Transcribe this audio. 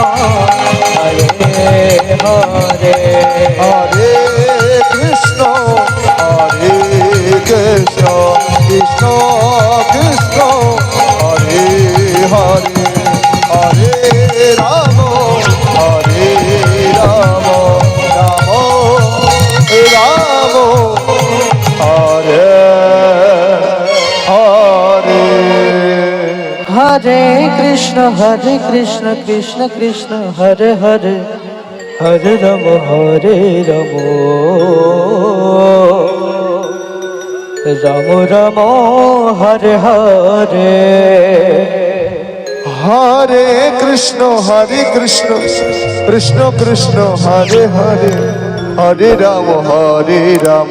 Ram Hare Hare Hare Krishna Hare Krishna Krishna Krishna, Hare Hare. Hare Ram Hare Ram. Ram Ram, Hare Hare. Hare Krishna Hare Krishna Krishna Krishna, Hare Hare. Hare Ram Hare Ram.